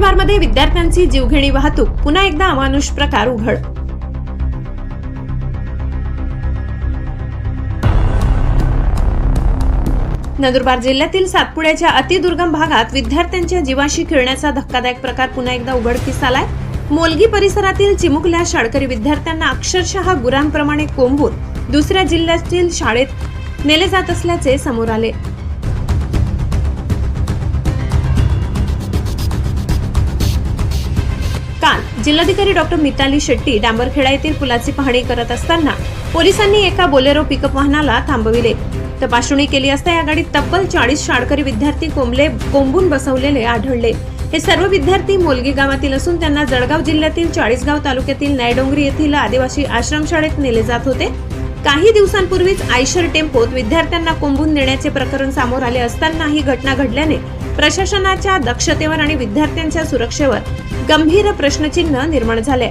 नंदुरबारमध्ये विद्यार्थ्यांची जीवघेणी वाहतूक. पुन्हा एकदा अमानुष प्रकार उघड. नंदुरबार जिल्ह्यातील सातपुड्याच्या अतिदुर्गम भागात विद्यार्थ्यांच्या जीवाशी खेळण्याचा धक्कादायक प्रकार पुन्हा एकदा उघडकीस आलाय. मोलगी परिसरातील चिमुकल्या शाळकरी विद्यार्थ्यांना अक्षरशः गुरांप्रमाणे कोंबून दुसऱ्या जिल्ह्यातील शाळेत नेले जात असल्याचे समोर आले. जिल्हाधिकारी डॉक्टर मिताली शेट्टी डांबरखेडा येथील पुलाची पाहणी करत असताना पोलिसांनी एका बोलेरो पिकअप वाहनाला थांबविले. तपासणी केली असता या गाडीत तब्बल चाळीस शाळकरी विद्यार्थी कोंबले कोंबून बसवलेले आढळले. हे सर्व विद्यार्थी मोलगी गावातील असून त्यांना जळगाव जिल्ह्यातील चाळीसगाव तालुक्यातील नायडोंगरी येथील आदिवासी आश्रमशाळेत नेले जात होते. काही दिवसांपूर्वीच आयशर टेम्पोत विद्यार्थ्यांना कोंबून नेण्याचे प्रकरण समोर आले असताना ही घटना घडल्याने प्रशासनाच्या दक्षतेवर आणि विद्यार्थ्यांच्या सुरक्षेवर गंभीर प्रश्नचिन्ह निर्माण झाले.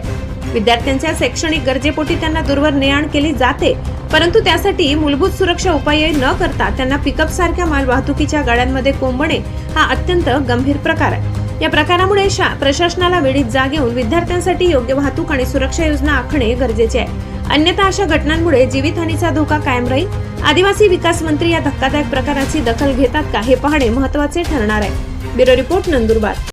विद्यार्थ्यांच्या शैक्षणिक गरजेपोटी त्यांना दूरवर ने आण केली जाते परंतु त्यासाठी मूलभूत सुरक्षा उपाय न करता त्यांना पिकअप सारख्या माल वाहतुकीच्या गाड्यांमध्ये कोंबणे हा अत्यंत गंभीर प्रकार आहे. या प्रकारामुळे शा प्रशासनाला वेळीत जाग येऊन विद्यार्थ्यांसाठी योग्य वाहतूक आणि सुरक्षा योजना आखणे गरजेचे आहे. अन्यथा अशा घटनांमुळे जीवितहानीचा धोका कायम राहील. आदिवासी विकास मंत्री या धक्कादायक प्रकाराची दखल घेतात का हे पाहणे महत्त्वाचे ठरणार आहे. Bureau report Nandurbar.